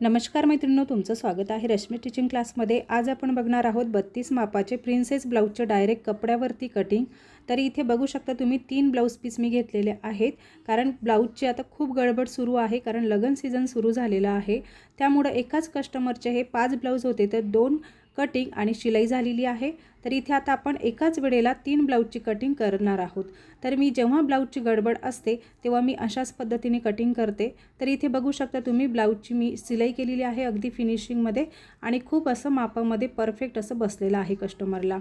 नमस्कार मैत्रिणींनो तुमचं स्वागत आहे रश्मी टीचिंग क्लासमध्ये आज आपण बघणार आहोत बत्तीस मापाचे प्रिन्सेस ब्लाऊजचे डायरेक्ट कपड्यावरती कटिंग तर इथे बघू शकता तुम्ही तीन ब्लाऊज पीस मी घेतलेले आहेत. कारण ब्लाऊजची आता खूप गडबड सुरू आहे कारण लगन सीझन सुरू झालेलं आहे. त्यामुळं एकाच कस्टमरचे हे पाच ब्लाऊज होते तर दोन कटिंग आणि शिलाई झालेली आहे. तर इथे आता आपण एकाच वेळेला तीन ब्लाऊजची कटिंग करणार आहोत. तर मी जेव्हा ब्लाऊजची गडबड असते तेव्हा मी अशाच पद्धतीने कटिंग करते. तर इथे बघू शकता तुम्ही ब्लाऊजची मी सिलाई केलेली आहे अगदी फिनिशिंगमध्ये आणि खूप असं मापामध्ये परफेक्ट असं बसलेलं आहे कस्टमरला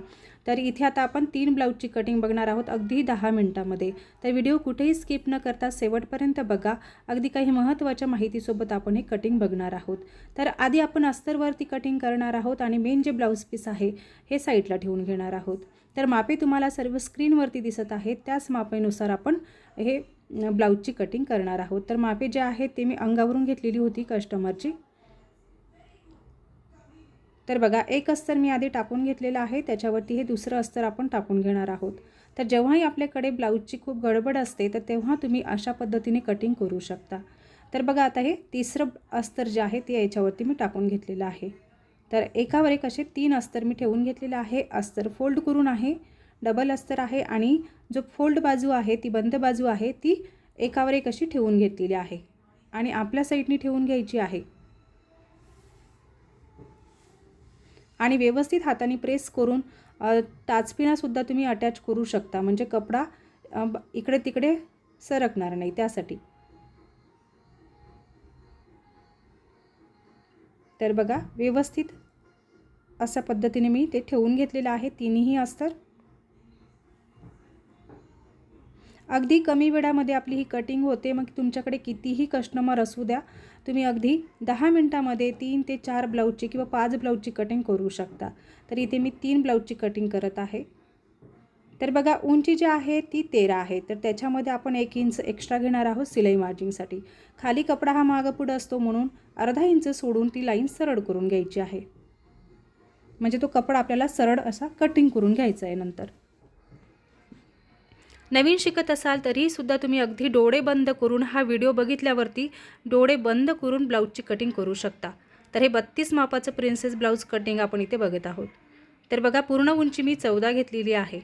तर इथे आता आपण तीन ब्लाऊजची कटिंग बघणार आहोत अगदी दहा मिनटामध्ये. तर व्हिडिओ कुठेही स्किप न करता शेवटपर्यंत बघा. अगदी काही महत्त्वाच्या माहितीसोबत आपण हे कटिंग बघणार आहोत. तर आधी आपण अस्तरवरती कटिंग करणार आहोत आणि मेन जे ब्लाऊज पीस आहे हे साईडला लिहून घेणार आहोत. तर मापे तुम्हाला सर्व स्क्रीनवरती दिसत आहेत. त्याच मापेनुसार आपण हे ब्लाऊजची कटिंग करणार आहोत. तर मापे जे आहेत ते मी अंगावरून घेतलेली होती कस्टमरची तर बघा एक अस्तर मी आधी टाकून घेतलेलं आहे. त्याच्यावरती हे दुसरं अस्तर आपण टाकून घेणार आहोत. तर जेव्हाही आपल्याकडे ब्लाऊजची खूप गडबड असते तर तेव्हा तुम्ही अशा पद्धतीने कटिंग करू शकता. तर बघा आता हे तिसरं अस्तर जे आहे ते याच्यावरती मी टाकून घेतलेलं आहे. तर एकावर एक असे तीन अस्तर मी ठेवून घेतलेलं आहे. अस्तर फोल्ड करून आहे डबल अस्तर आहे आणि जो फोल्ड बाजू आहे ती बंद बाजू आहे ती एकावर एक अशी ठेवून घेतलेली आहे आणि आपल्या साईडनी ठेवून घ्यायची आहे. आणि व्यवस्थित हाताने प्रेस करून टाचपिणासुद्धा तुम्ही अटॅच करू शकता. म्हणजे कपडा इकडे तिकडे सरकणार नाही त्यासाठी. तर बघा व्यवस्थित अशा पद्धतीने मी ते ठेवून घेतलेलं आहे. तिन्ही अस्तर. अगदी कमी वेळामध्ये आपली ही कटिंग होते. मग तुमच्याकडे कितीही कस्टमर असू द्या तुम्ही अगदी दहा मिनटामध्ये तीन ते चार ब्लाऊजची किंवा पाच ब्लाऊजची कटिंग करू शकता. तर इथे मी तीन ब्लाऊजची कटिंग करत आहे. तर बघा उंची जी आहे ती तेरा आहे. तर त्याच्यामध्ये आपण एक इंच एक्स्ट्रा घेणार आहोत सिलाई मार्जिंगसाठी खाली कपडा हा मागं पुढं असतो म्हणून अर्धा इंच सोडून ती लाईन सरळ करून घ्यायची आहे. म्हणजे तो कपडा आपल्याला सरळ असा कटिंग करून घ्यायचा आहे नंतर. नवीन शिकत असाल तरीसुद्धा तुम्ही अगदी डोळे बंद करून हा व्हिडिओ बघितल्यावरती डोळे बंद करून ब्लाऊजची कटिंग करू शकता. तर हे बत्तीस मापाचं प्रिन्सेस ब्लाऊज कटिंग आपण इथे बघत आहोत. तर बघा पूर्ण उंची मी चौदा घेतलेली आहे.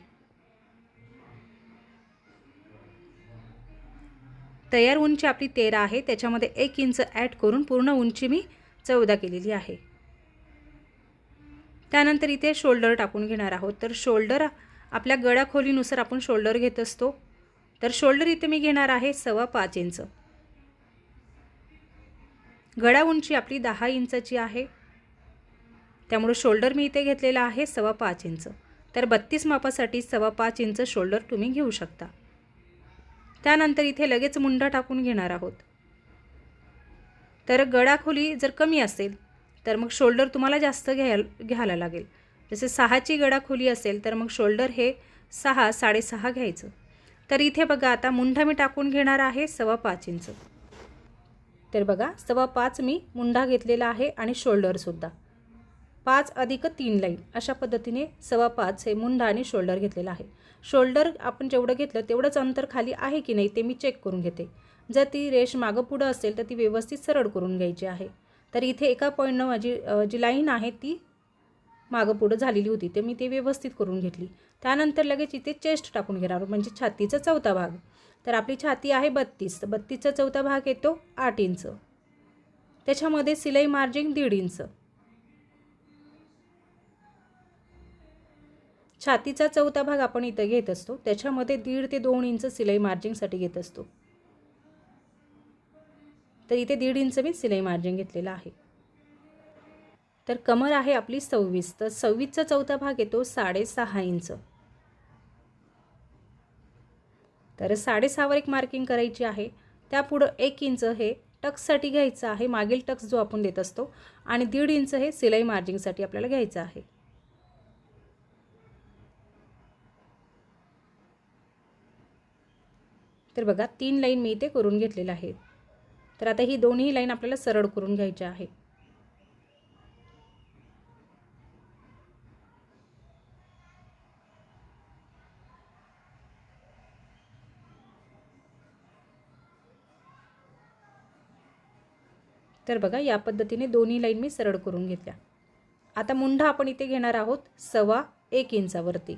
तयार उंची आपली तेरा आहे त्याच्यामध्ये एक इंच ॲड करून पूर्ण उंची मी चौदा केलेली आहे. त्यानंतर इथे शोल्डर टाकून घेणार आहोत. तर शोल्डर आपल्या गळा खोलीनुसार आपण शोल्डर घेत असतो. तर शोल्डर इथे मी घेणार आहे सव्वा पाच इंच. गळा उंची आपली दहा इंचाची आहे. त्यामुळे शोल्डर मी इथे घेतलेला आहे सव्वा पाच इंच. तर बत्तीस मापासाठी सव्वा पाच इंच शोल्डर तुम्ही घेऊ शकता. त्यानंतर इथे लगेच मुंडा टाकून घेणार आहोत. तर गळाखोली जर कमी असेल तर मग शोल्डर तुम्हाला जास्त घ्यायला घ्यायला लागेल. जसे सहाची गळाखोली असेल तर मग शोल्डर हे सहा साडेसहा घ्यायचं. तर इथे बघा आता मुंडा मी टाकून घेणार आहे सव्वा पाच इंच. तर बघा सव्वा पाच मी मुंडा घेतलेला आहे आणि शोल्डरसुद्धा पाच अधिक तीन लाईन अशा पद्धतीने सव्वा पाच हे मुंडा आणि शोल्डर घेतलेला आहे. शोल्डर आपण जेवढं घेतलं तेवढंच अंतर खाली आहे की नाही ते मी चेक करून घेते. जर ती रेश मागं पुढं असेल तर ती व्यवस्थित सरळ करून घ्यायची आहे. तर इथे एका पॉईंटनं माझी जी लाईन आहे ती मागं पुढं झालेली होती. तर मी ते व्यवस्थित करून घेतली. त्यानंतर लगेच इथे चेस्ट टाकून घेणार म्हणजे छातीचा चौथा भाग. तर आपली छाती आहे बत्तीस. तर बत्तीसचा चौथा भाग येतो आठ इंच. त्याच्यामध्ये सिलाई मार्जिन दीड इंच. छातीचा चौथा भाग आपण इथं घेत असतो. त्याच्यामध्ये दीड ते दोन इंच सिलाई मार्जिंगसाठी घेत असतो. तर इथे दीड इंच मी सिलाई मार्जिन घेतलेलं आहे. तर कमर आहे आपली सव्वीस तर सव्वीसचा चौथा भाग येतो साडेसहा इंच. तर साडेसहावर एक मार्किंग करायची आहे. त्यापुढं एक इंच हे टक्ससाठी घ्यायचं आहे मागील टक्स जो आपण देत असतो आणि दीड इंच हे सिलाई मार्जिंगसाठी आपल्याला घ्यायचं आहे. तर बघा तीन लाईन मी इथे करून घेतलेल्या आहेत. तर आता ही दोन्ही लाईन आपल्याला सरळ करून घ्यायची आहे. तर बघा या पद्धतीने दोन्ही लाईन मी सरळ करून घेतल्या. आता मुंढा आपण इथे घेणार आहोत सव्वा एक इंचावरती.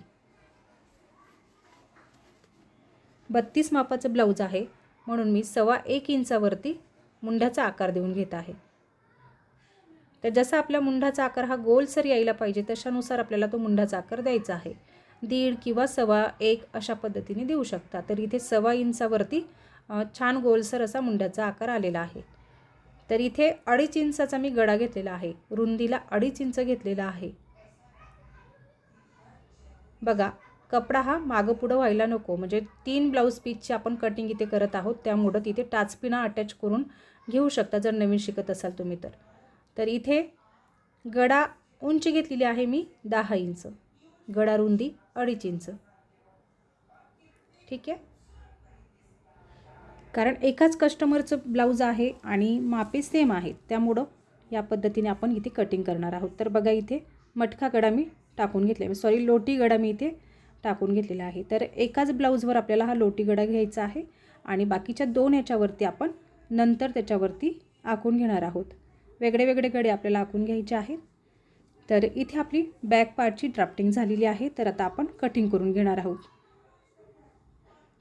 बत्तीस मापाचं ब्लाऊज आहे म्हणून मी सव्वा एक इंचावरती मुंढ्याचा आकार देऊन घेत आहे. तर जसा आपल्या मुंढाचा आकार हा गोलसर यायला पाहिजे तशानुसार आपल्याला तो मुंढाचा आकार द्यायचा आहे. दीड किंवा सव्वा एक अशा पद्धतीने देऊ शकता. तर इथे सव्वा इंचावरती छान गोलसर असा मुंड्याचा आकार आलेला आहे. तर इथे अडीच इंचाचा मी गडा घेतलेला आहे. रुंदीला अडीच इंच घेतलेला आहे. बघा कपडा हा मागं पुढं व्हायला नको. म्हणजे तीन ब्लाऊज पीसची आपण कटिंग इथे करत आहोत त्यामुळं तिथे टाचपिना अटॅच करून घेऊ शकता जर नवीन शिकत असाल तुम्ही तर. तर इथे गडा उंची घेतलेली आहे मी दहा इंच. गडा रुंदी अडीच इंच. ठीक आहे? कारण एकाच कस्टमरचं ब्लाऊज आहे आणि मापे सेम आहेत. त्यामुळं या पद्धतीने आपण इथे कटिंग करणार आहोत. तर बघा इथे मटका गडा मी टाकून घेतला सॉरी लोटी गडा मी इथे टाकून घेतलेला आहे. तर एकाच ब्लाऊजवर आपल्याला हा लोटी गडा घ्यायचा आहे आणि बाकीच्या दोन याच्यावरती आपण नंतर त्याच्यावरती आखून घेणार आहोत. वेगळे वेगळे गडे आपल्याला आखून घ्यायचे आहेत. तर इथे आपली बॅक पार्टची ड्राफ्टिंग झालेली आहे. तर आता आपण कटिंग करून घेणार आहोत.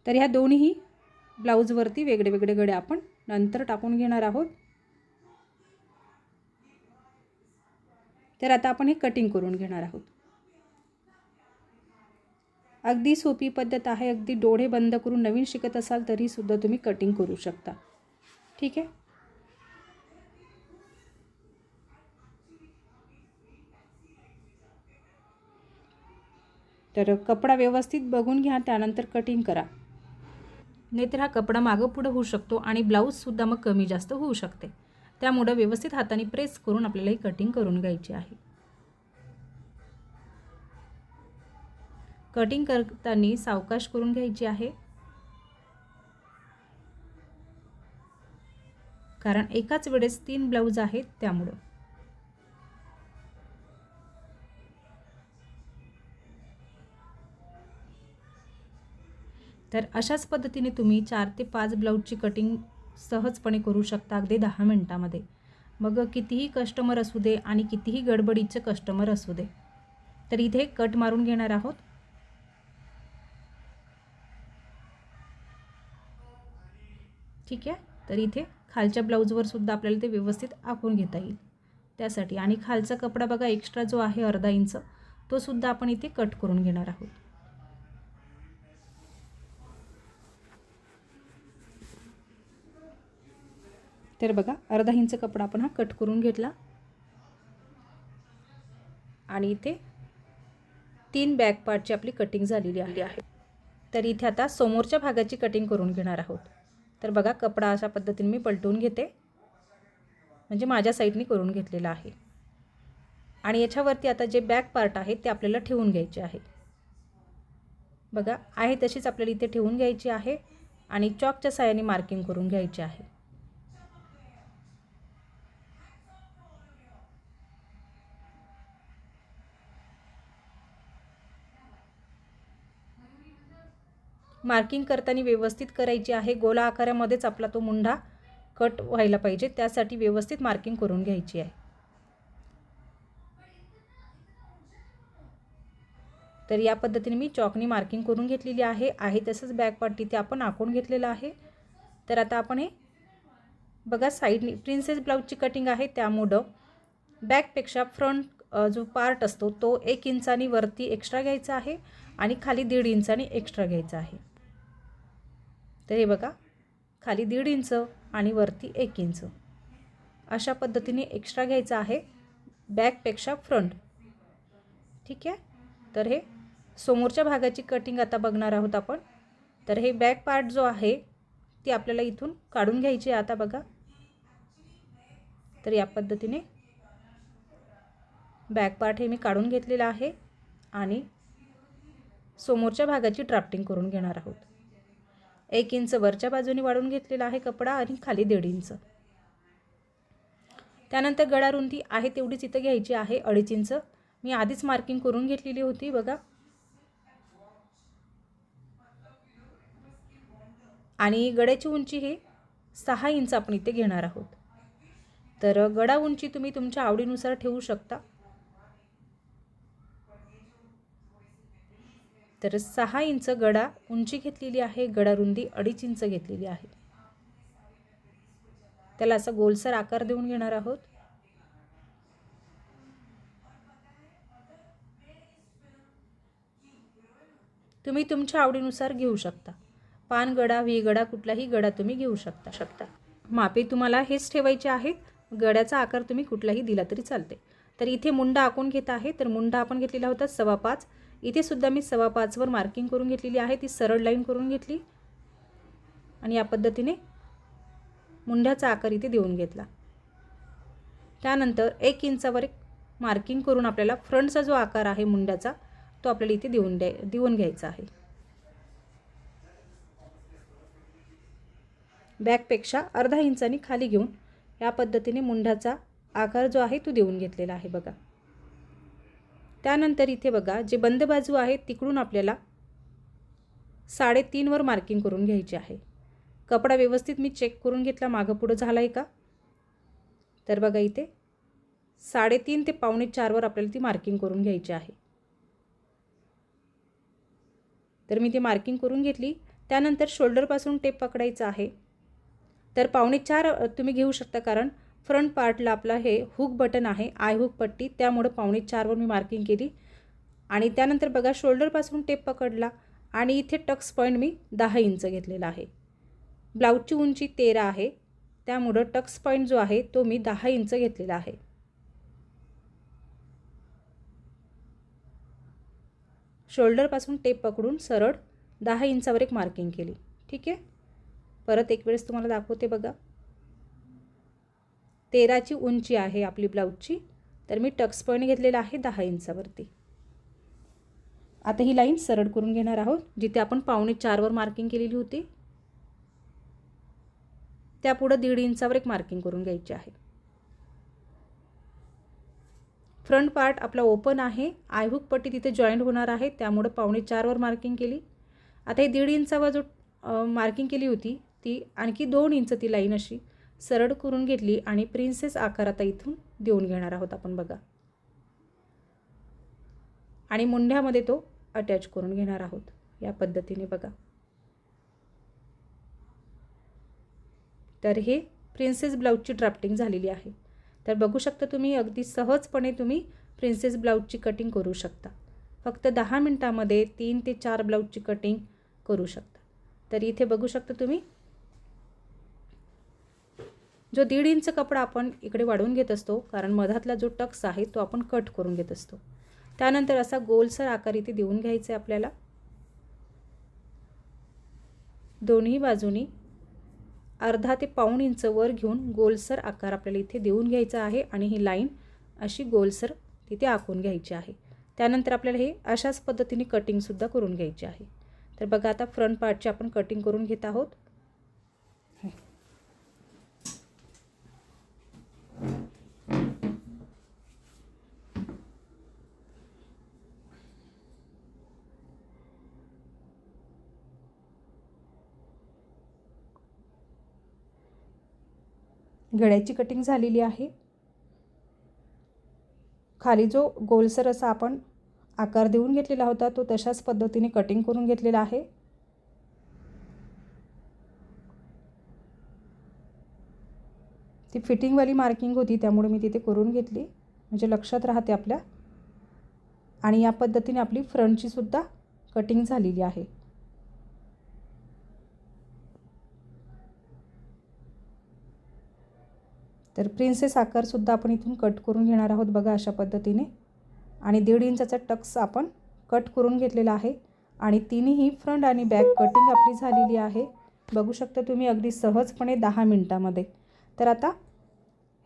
तर ह्या दोन्ही ब्लाऊजवरती वेगळे वेगळे गडे आपण नंतर टाकून घेणार आहोत. तर आता आपण हे कटिंग करून घेणार आहोत. अगदी सोपी पद्धत आहे. अगदी डोळे बंद करून नवीन शिकत असाल तरीसुद्धा तुम्ही कटिंग करू शकता. ठीक आहे तर कपडा व्यवस्थित बघून घ्या त्यानंतर कटिंग करा. नाहीतर हा कपडा मागं पुढं होऊ शकतो आणि ब्लाऊजसुद्धा मग कमी जास्त होऊ शकते. त्यामुळं व्यवस्थित हाताने प्रेस करून आपल्याला ही कटिंग करून घ्यायची आहे. कटिंग करताना सावकाश करून घ्यायची आहे. कारण एकाच वेळेस तीन ब्लाऊज आहेत त्यामुळं. तर अशाच पद्धतीने तुम्ही चार ते पाच ब्लाऊजची कटिंग सहजपणे करू शकता अगदी दहा मिनटामध्ये. मग कितीही कस्टमर असू दे आणि कितीही गडबडीचे कस्टमर असू दे तर इथे कट मारून घेणार आहोत. ठीक आहे? तर इथे खालच्या ब्लाऊजवर सुद्धा आपल्याला ते व्यवस्थित आखून घेता येईल. त्यासाठी आणि खालचा कपडा बघा एक्स्ट्रा जो आहे अर्धा इंच तो सुद्धा आपण इथे कट करून घेणार आहोत. तर बघा अर्धा इंच कपडा आपण हा कट करून घेतला. आणि इथे तीन बॅक पार्टची आपली कटिंग झालेली आहे. तर इथे आता समोरच्या भागाची कटिंग करून घेणार आहोत. तर बघा कपडा अशा पद्धतीने मी पलटून घेते. म्हणजे माझ्या साईडनी करून घेतलेला आहे. आणि याच्यावरती आता जे बॅक पार्ट आहे ते आपल्याला ठेवून घ्यायचे आहे. बघा आहे तशीच आपल्याला इथे ठेवून घ्यायची आहे आणि चॉकच्या साह्याने मार्किंग करून घ्यायची आहे. मार्किंग करताना व्यवस्थित करायची आहे. गोला आकारामध्येच आपला तो मुंढा कट व्हायला पाहिजे. त्यासाठी व्यवस्थित मार्किंग करून घ्यायची आहे. तर या पद्धतीने मी चॉकनी मार्किंग करून घेतलेली आहे. आहे तसंच बॅक तिथे आपण आखून घेतलेलं आहे. तर आता आपण हे बघा साईडनी प्रिन्सेस ब्लाऊजची कटिंग आहे त्यामुळं बॅकपेक्षा फ्रंट जो पार्ट असतो तो एक इंचानी वरती एक्स्ट्रा घ्यायचा आहे आणि खाली दीड इंचानी एक्स्ट्रा घ्यायचा आहे. तर हे बघा खाली दीड इंच आणि वरती एक इंच. अशा पद्धतीने एक्स्ट्रा घ्यायचं आहे बॅकपेक्षा फ्रंट ठीक आहे? तर हे समोरच्या भागाची कटिंग आता बघणार आहोत आपण. तर हे बॅक पार्ट जो आहे ती आपल्याला इथून काढून घ्यायची आहे आता बघा. तर या पद्धतीने बॅक पार्ट हे मी काढून घेतलेलं आहे आणि समोरच्या भागाची ड्राफ्टिंग करून घेणार आहोत. एक इंच वरच्या बाजूने वाढून घेतलेला आहे कपडा आणि खाली दीड इंच. त्यानंतर गळा रुंदी आहे तेवढीच इथं घ्यायची आहे अडीच इंच. मी आधीच मार्किंग करून घेतलेली होती बघा. आणि गड्याची उंची ही सहा इंच आपण इथे घेणार आहोत. तर गडा उंची तुम्ही तुमच्या आवडीनुसार ठेवू शकता. तर सहा इंच गडा उंची घेतलेली आहे गडा रुंदी अडीच इंच घेतलेली आहे. त्याला असा गोलसर आकार देऊन घेणार आहोत. तुम्ही तुमच्या आवडीनुसार घेऊ शकता. पान गडा व्ही गडा कुठलाही गडा तुम्ही घेऊ शकता. शकता. मापे तुम्हाला हेच ठेवायचे आहेत. गड्याचा आकार तुम्ही कुठलाही दिला तरी चालते. तर इथे मुंडा आखून घेत आहे. तर मुंडा आपण घेतलेला होता सव्वा पाच. इथे सुद्धा मी सव्वा पाचवर मार्किंग करून घेतलेली आहे. ती सरळ लाईन करून घेतली. आणि या पद्धतीने मुंड्याचा आकार इथे देऊन घेतला. त्यानंतर एक इंचावर एक मार्किंग करून आपल्याला फ्रंटचा जो आकार आहे मुंड्याचा तो आपल्याला इथे देऊन द्या देऊन घ्यायचा आहे. बॅकपेक्षा अर्धा इंचानी खाली घेऊन या पद्धतीने मुंड्याचा आकार जो आहे तो देऊन घेतलेला आहे बघा. त्यानंतर इथे बघा जे बंद बाजू आहे तिकडून आपल्याला साडेतीनवर मार्किंग करून घ्यायची आहे. कपडा व्यवस्थित मी चेक करून घेतला मागं पुढं झाला आहे का? तर बघा इथे साडेतीन ते पावणे चारवर आपल्याला ती मार्किंग करून घ्यायची आहे. तर मी ती मार्किंग करून घेतली. त्यानंतर शोल्डरपासून टेप पकडायचा आहे. तर पावणे चार तुम्ही घेऊ शकता कारण फ्रंट पार्टला आपला हे हुक बटन आहे आय हुक पट्टी. त्यामुळं पावणे चारवर मी मार्किंग केली. आणि त्यानंतर बघा शोल्डरपासून टेप पकडला. आणि इथे टक्स पॉईंट मी दहा इंच घेतलेला आहे. ब्लाऊजची उंची तेरा आहे. त्यामुळं टक्स पॉईंट जो आहे तो मी दहा इंच घेतलेला आहे. शोल्डरपासून टेप पकडून सरळ दहा इंचावर एक मार्किंग केली. ठीक आहे? परत एक वेळेस तुम्हाला दाखवते बघा. तेराची उंची आहे आपली ब्लाऊजची. तर मी टक्स पॉईंट घेतलेला आहे दहा इंचावरती. आता ही लाईन सरळ करून घेणार आहोत जिथे आपण पावणे चारवर मार्किंग केलेली होती. त्यापुढं दीड इंचावर एक मार्किंग करून घ्यायची आहे. फ्रंट पार्ट आपला ओपन आहे आयहुक पट्टी तिथे जॉईंट होणार आहे त्यामुळं पावणे चारवर मार्किंग केली. आता ही दीड इंचावर जो मार्किंग केली होती ती आणखी दोन इंच ती लाईन अशी. सरळ करून घेतली आणि प्रिन्सेस आकार आता इथून देऊन घेणार आहोत आपण बघा. आणि मुंढ्यामध्ये तो अटॅच करून घेणार आहोत. या पद्धतीने बघा. तर हे प्रिन्सेस ब्लाऊजची ड्राफ्टिंग झालेली आहे. तर बघू शकता तुम्ही अगदी सहजपणे तुम्ही प्रिन्सेस ब्लाऊजची कटिंग करू शकता. फक्त दहा मिनटामध्ये तीन ते चार ब्लाऊजची कटिंग करू शकता. तर इथे बघू शकता तुम्ही जो दीड इंच कपडा आपण इकडे वाढवून घेत असतो कारण मधातला जो टक्स आहे तो आपण कट करून घेत असतो. त्यानंतर असा गोलसर आकार इथे देऊन घ्यायचा आहे आपल्याला. दोन्ही बाजूनी अर्धा ते पाऊण इंच वर घेऊन गोलसर आकार आपल्याला इथे देऊन घ्यायचा आहे आणि ही लाईन अशी गोलसर तिथे आखून घ्यायची आहे. त्यानंतर आपल्याला हे अशाच पद्धतीने कटिंगसुद्धा करून घ्यायची आहे. तर बघा आता फ्रंट पार्टची आपण कटिंग करून घेत आहोत. गळ्याची कटिंग झालेली आहे. खाली जो गोलसर असा आपण आकार देऊन घेतलेला होता तो तशाच पद्धतीने कटिंग करून घेतलेला आहे. ती फिटिंगवाली मार्किंग होती त्यामुळे मी तिथे करून घेतली. म्हणजे लक्षात राहते आपल्या. आणि या पद्धतीने आपली फ्रंटची सुद्धा कटिंग झालेली आहे. तर प्रिन्सेस आकारसुद्धा आपण इथून कट करून घेणार आहोत बघा अशा पद्धतीने. आणि दीड इंचाचा टक्स आपण कट करून घेतलेला आहे. आणि तिन्ही फ्रंट आणि बॅक कटिंग आपली झालेली आहे. बघू शकता तुम्ही अगदी सहजपणे दहा मिनटामध्ये. तर आता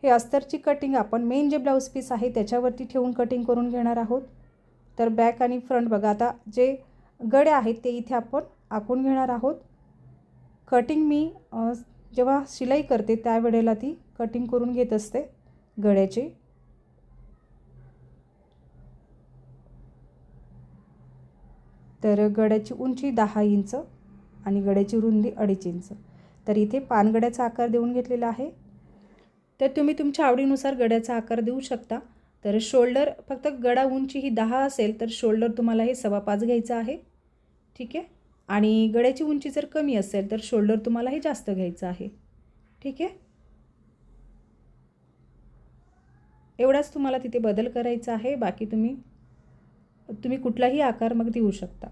हे अस्तरची कटिंग आपण मेन जे ब्लाऊज पीस आहे त्याच्यावरती ठेवून कटिंग करून घेणार आहोत. तर बॅक आणि फ्रंट बघा आता जे गडे आहेत ते इथे आपण आखून घेणार आहोत. कटिंग मी जेव्हा शिलाई करते त्यावेळेला ती कटिंग करून घेत असते गळ्याची. तर गड्याची उंची दहा इंच आणि गड्याची रुंदी अडीच इंच. तर इथे पानगड्याचा आकार देऊन घेतलेला आहे. तर तुम्ही तुमच्या आवडीनुसार गड्याचा आकार देऊ शकता. तर शोल्डर फक्त गडा उंची ही दहा असेल तर शोल्डर तुम्हाला हे सव्वा पाच घ्यायचं आहे. ठीक आहे? आणि गड्याची उंची जर कमी असेल तर शोल्डर तुम्हाला हे जास्त घ्यायचं आहे. ठीक आहे? एवढाच तुम्हाला तिथे बदल करायचा आहे बाकी तुम्ही तुम्ही कुठलाही आकार मग देऊ शकता.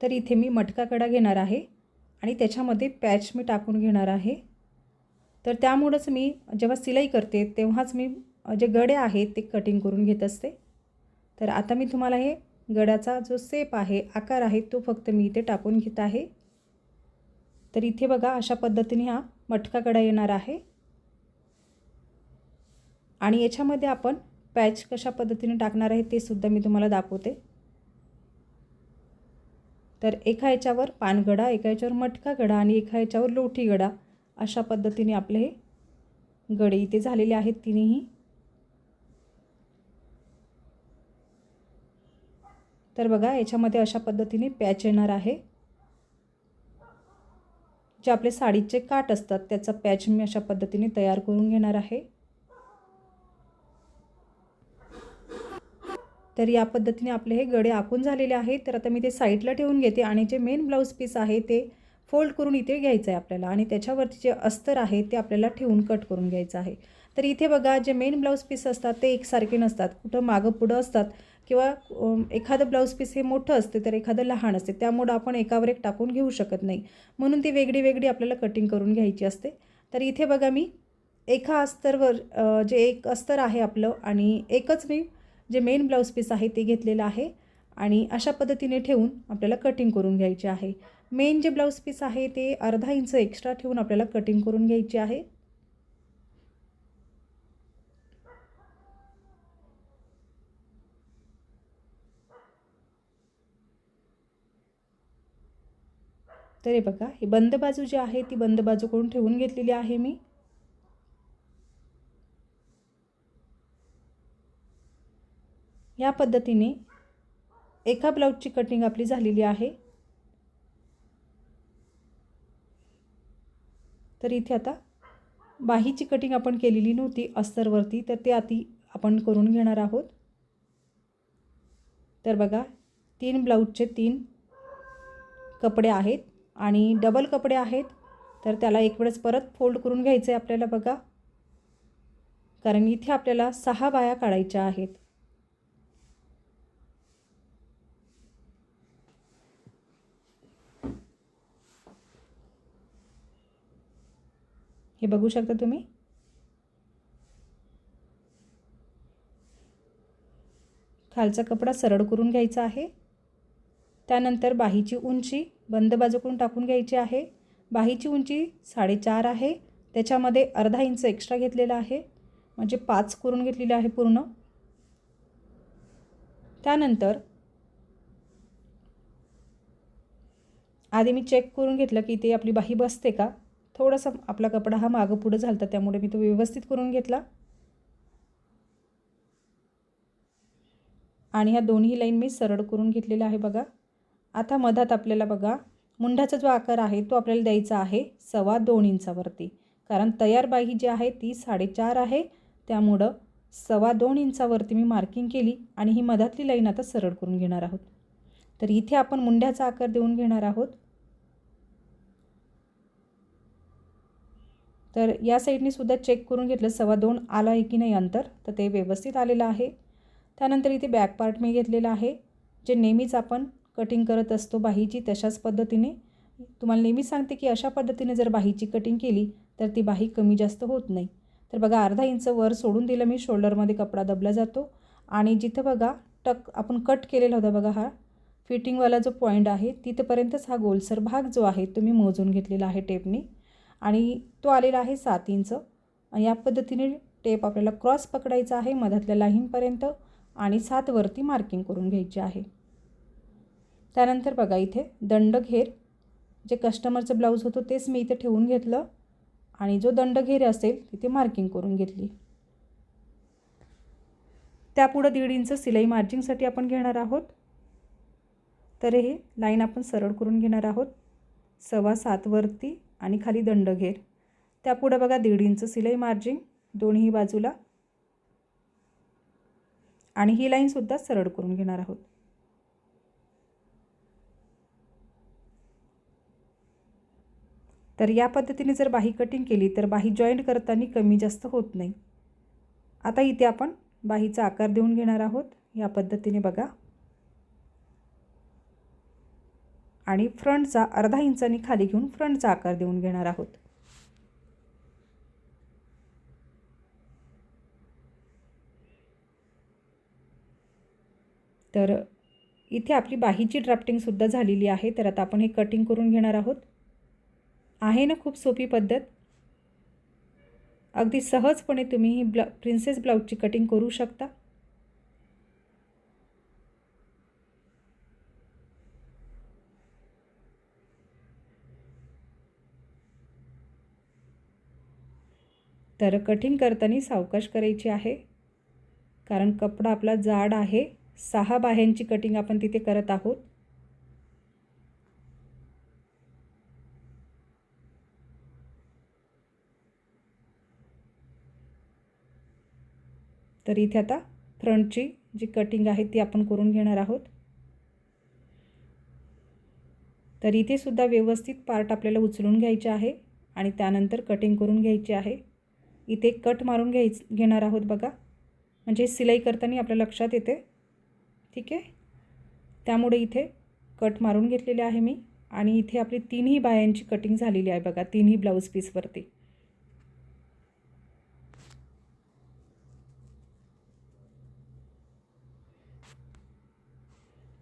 तर इथे मी मटका कडा घेणार आहे आणि त्याच्यामध्ये पॅच मी टाकून घेणार आहे. तर त्यामुळंच मी जेव्हा सिलाई करते तेव्हाच मी जे गडे आहेत ते कटिंग करून घेत असते. तर आता मी तुम्हाला हे गड्याचा जो सेप आहे आकार आहे तो फक्त मी इथे टाकून घेत आहे. तर इथे बघा अशा पद्धतीने हा मटका कडा येणार आहे. आणि याच्यामध्ये आपण पॅच कशा पद्धतीने टाकणार आहे ते सुद्धा मी तुम्हाला दाखवते. तर एका याच्यावर पानगडा एका याच्यावर मटका गडा आणि एका याच्यावर लोठी गडा अशा पद्धतीने आपले हे गडे इथे झालेले आहेत तिन्ही. तर बघा याच्यामध्ये अशा पद्धतीने पॅच येणार आहे. जे आपले साडीचे काट असतात त्याचा पॅच मी अशा पद्धतीने तयार करून घेणार आहे. तर या पद्धतीने आपले हे गडे आखून झालेले आहेत. तर आता मी ते साईडला ठेवून घेते आणि जे मेन ब्लाऊज पीस आहे ते फोल्ड करून इथे घ्यायचं आहे आपल्याला आणि त्याच्यावरती जे अस्तर आहे ते आपल्याला ठेवून कट करून घ्यायचं आहे. तर इथे बघा जे मेन ब्लाऊज पीस असतात ते एकसारखे नसतात. कुठं मागं पुढं असतात किंवा एखादं ब्लाऊज पीस हे मोठं असते तर एखादं लहान असते. त्यामुळं आपण एकावर एक टाकून घेऊ शकत नाही. म्हणून ती वेगळी वेगळी आपल्याला कटिंग करून घ्यायची असते. तर इथे बघा मी एका अस्तरवर जे एक अस्तर आहे आपलं आणि एकच मी जे मेन ब्लाऊज पीस आहे ते घेतलेलं आहे. आणि अशा पद्धतीने ठेवून आपल्याला कटिंग करून घ्यायचे आहे. मेन जे ब्लाऊज पीस आहे ते अर्धा इंच एक्स्ट्रा ठेवून आपल्याला कटिंग करून घ्यायचे आहे. तर हे बघा ही बंद बाजू जी आहे ती बंद बाजू करून ठेवून घेतलेली आहे मी. या पद्धतीने एका ब्लाऊजची कटिंग आपली झालेली आहे. तर इथे आता बाहीची कटिंग आपण केलेली नव्हती अस्तरवरती तर ते आधी आपण करून घेणार आहोत. तर बघा तीन ब्लाऊजचे तीन कपडे आहेत आणि डबल कपडे आहेत. तर त्याला एक वेळेस परत फोल्ड करून घ्यायचं आहे आपल्याला बघा. कारण इथे आपल्याला सहा बाया काढायच्या आहेत. हे बघू शकता तुम्ही. खालचा कपडा सरळ करून घ्यायचा आहे. त्यानंतर बाहीची उंची बंद बाजूकडून टाकून घ्यायची आहे. बाहीची उंची साडेचार आहे. त्याच्यामध्ये अर्धा इंच एक्स्ट्रा घेतलेला आहे. म्हणजे पाच करून घेतलेलं आहे पूर्ण. त्यानंतर आधी मी चेक करून घेतलं की ते आपली बाही बसते का? थोडासा आपला कपडा हा मागं पुढं झालता त्यामुळे मी तो व्यवस्थित करून घेतला. आणि ह्या दोन्ही लाईन मी सरळ करून घेतलेला आहे बघा. आता मधात आपल्याला बघा मुंढाचा जो आकार आहे तो आपल्याला द्यायचा आहे सव्वा दोन इंचावरती. कारण तयार बाही जी आहे ती साडेचार आहे त्यामुळं सव्वा दोन इंचावरती मी मार्किंग केली आणि ही मधातली लाईन आता सरळ करून घेणार आहोत. तर इथे आपण मुंढ्याचा आकार देऊन घेणार आहोत. तर या साईडने सुद्धा चेक करून घेतलं. सव्वा दोन आला आहे की नाही अंतर? तर ते व्यवस्थित आलेलं आहे. त्यानंतर इथे बॅक पार्ट मी घेतलेला आहे. जे नेहमीच आपण कटिंग करत असतो बाहीची तशाच पद्धतीने. तुम्हाला नेहमीच सांगते की अशा पद्धतीने जर बाहीची कटिंग केली तर ती बाही कमी जास्त होत नाही. तर बघा अर्धा इंच वर सोडून दिलं मी. शोल्डरमध्ये कपडा दबला जातो. आणि जिथं बघा टक आपण कट केलेला होता बघा हा फिटिंगवाला जो पॉईंट आहे तिथंपर्यंतच हा गोलसर भाग जो आहे तो मी मोजून घेतलेला आहे टेपनी आणि तो आलेला आहे सात इंच. या पद्धतीने टेप आपल्याला क्रॉस पकडायचा आहे मधातल्या लाईनपर्यंत आणि सातवरती मार्किंग करून घ्यायची आहे. त्यानंतर बघा इथे दंडघेर जे कस्टमरचं ब्लाऊज होतं तेच मी इथे ठेवून घेतलं. आणि जो दंडघेर असेल तिथे मार्किंग करून घेतली. त्यापुढं दीड इंच सिलाई मार्जिंगसाठी आपण घेणार आहोत. तर हे लाईन आपण सरळ करून घेणार आहोत. सव्वा सातवरती आणि खाली दंडघेर. त्यापुढं बघा दीड इंच सिलाई मार्जिन दोन्ही बाजूला. आणि ही लाईनसुद्धा सरळ करून घेणार आहोत. तर या पद्धतीने जर बाही कटिंग केली तर बाही जॉईंट करताना कमी जास्त होत नाही. आता इथे आपण बाहीचा आकार देऊन घेणार आहोत. या पद्धतीने बघा. आणि फ्रंटचा अर्धा इंचानी खाली घेऊन फ्रंटचा आकार देऊन घेणार आहोत. तर इथे आपली बाहीची ड्राफ्टिंगसुद्धा झालेली आहे तर आता आपण हे कटिंग करून घेणार आहोत. आहे ना खूप सोपी पद्धत. अगदी सहजपणे तुम्ही ही ब्ला प्रिन्सेस ब्लाऊजची कटिंग करू शकता. तर कटिंग करताना सावकाश करायची आहे. कारण कपडा आपला जाड आहे. सहा बाह्यांची कटिंग आपण तिथे करत आहोत. तर इथे आता फ्रंटची जी कटिंग आहे ती आपण करून घेणार आहोत. तर इथे सुद्धा व्यवस्थित पार्ट आपल्याला उचलून घ्यायचे आहे आणि त्यानंतर कटिंग करून घ्यायची आहे. इथे कट मारून घ्याय घेणार आहोत बघा. म्हणजे सिलाई करताना आपल्या लक्षात येते. ठीक आहे? त्यामुळे इथे कट मारून घेतलेले आहे मी. आणि इथे आपली तीनही बायांची कटिंग झालेली आहे बघा तीनही ब्लाऊज पीसवरती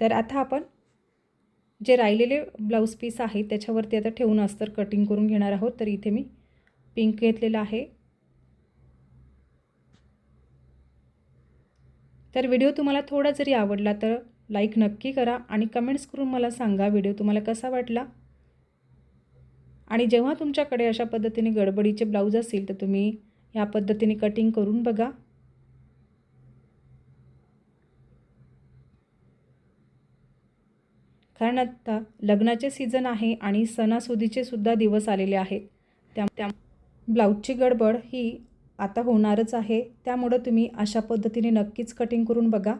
तर आता आपण जे राहिलेले ब्लाऊज पीस आहे त्याच्यावरती आता ठेवून अस्तर कटिंग करून घेणार आहोत. तर इथे मी पिंक घेतलेलं आहे. तर व्हिडिओ तुम्हाला थोडा जरी आवडला तर लाईक नक्की करा आणि कमेंट्स करून मला सांगा व्हिडिओ तुम्हाला कसा वाटला. आणि जेव्हा तुमच्याकडे अशा पद्धतीने गडबडीचे ब्लाऊज असतील तर तुम्ही ह्या पद्धतीने कटिंग करून बघा. कारण आत्ता लग्नाचे सीझन आहे आणि सणासुदीचे सुद्धा दिवस आलेले आहेत. त्या त्या ब्लाऊजची गडबड ही आता होणारच आहे. त्यामुळं तुम्ही अशा पद्धतीने नक्कीच कटिंग करून बघा.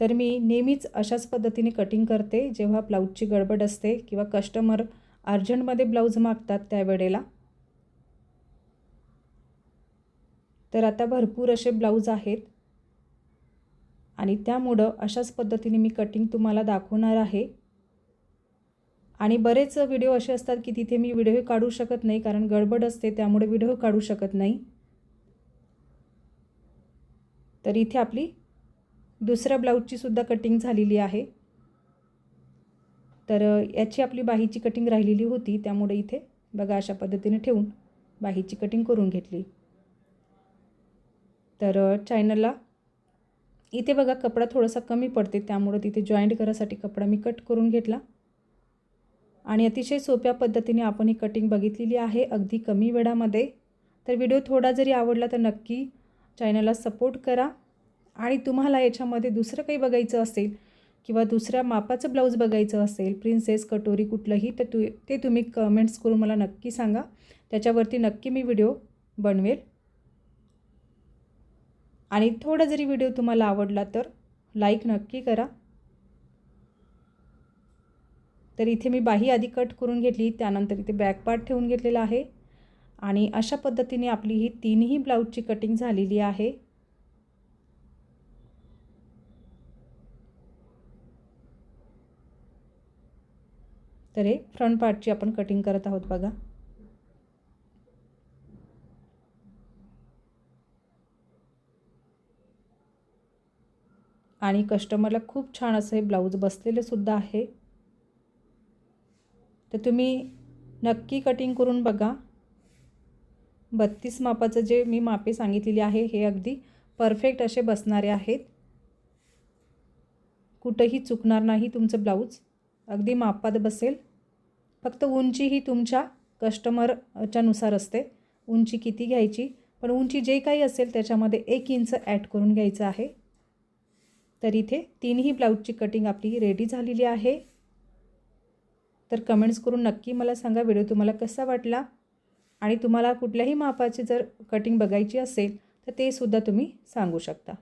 तर मी नेहमीच अशाच पद्धतीने कटिंग करते. जेव्हा ब्लाऊजची गडबड असते किंवा कस्टमर अर्जंटमध्ये ब्लाऊज मागतात त्यावेळेला. तर आता भरपूर असे ब्लाऊज आहेत. आणि त्यामुळं अशाच पद्धतीने मी कटिंग तुम्हाला दाखवणार आहे. आणि बरेच व्हिडिओ असे असतात की तिथे मी व्हिडिओ काढू शकत नाही कारण गडबड असते त्यामुळे व्हिडिओ काढू शकत नाही. तर इथे आपली दुसऱ्या ब्लाऊजची सुद्धा कटिंग झालेली आहे. तर याची आपली बाहीची कटिंग राहिलेली होती त्यामुळे इथे बघा अशा पद्धतीने ठेवून बाहीची कटिंग करून घेतली. तर चायनलला इथे बघा कपडा थोडासा कमी पडते त्यामुळं तिथे जॉईंट करायसाठी कपडा मी कट करून घेतला. आणि अतिशय सोप्या पद्धतीने आपण ही कटिंग बघितलेली आहे अगदी कमी वेळामध्ये. तर व्हिडिओ थोडा जरी आवडला तर नक्की चॅनलला सपोर्ट करा. आणि तुम्हाला याच्यामध्ये दुसरं काही बघायचं असेल किंवा दुसऱ्या मापाचं ब्लाऊज बघायचं असेल प्रिन्सेस कटोरी कुठलंही तर तु ते तुम्ही कमेंट्स करून मला नक्की सांगा. त्याच्यावरती नक्की मी व्हिडिओ बनवेल. आणि थोडा जरी व्हिडिओ तुम्हाला आवडला तर लाईक नक्की करा. तर इथे मी बाही आधी कट करून घेतली त्यानंतर इथे बॅक पार्ट ठेवून घेतलेला आहे. आणि अशा पद्धतीने आपली ही तीनही ब्लाऊजची कटिंग झालेली आहे. तर हे फ्रंट पार्टची आपण कटिंग करत आहोत बघा. आणि कस्टमरला खूप छान असं हे ब्लाऊज बसलेले सुद्धा आहे. तर तुम्ही नक्की कटिंग करून बघा. बत्तीस मापाचं जे मी मापे सांगितलेली आहे हे अगदी परफेक्ट असे बसणारे आहेत. कुठंही चुकणार नाही तुमचं ब्लाऊज अगदी मापात बसेल. फक्त उंची ही तुमच्या कस्टमरच्यानुसार असते. उंची किती घ्यायची? पण उंची जे काही असेल त्याच्यामध्ये एक इंच ॲड करून घ्यायचं आहे. तर इथे तीनही ब्लाऊजची कटिंग आपली रेडी झालेली आहे. तर कमेंट्स करून नक्की मला सांगा व्हिडिओ तुम्हाला कसा वाटला? आणि तुम्हाला कुठल्याही मापाची जर कटिंग बघायची असेल तर ते सुद्धा तुम्ही सांगू शकता.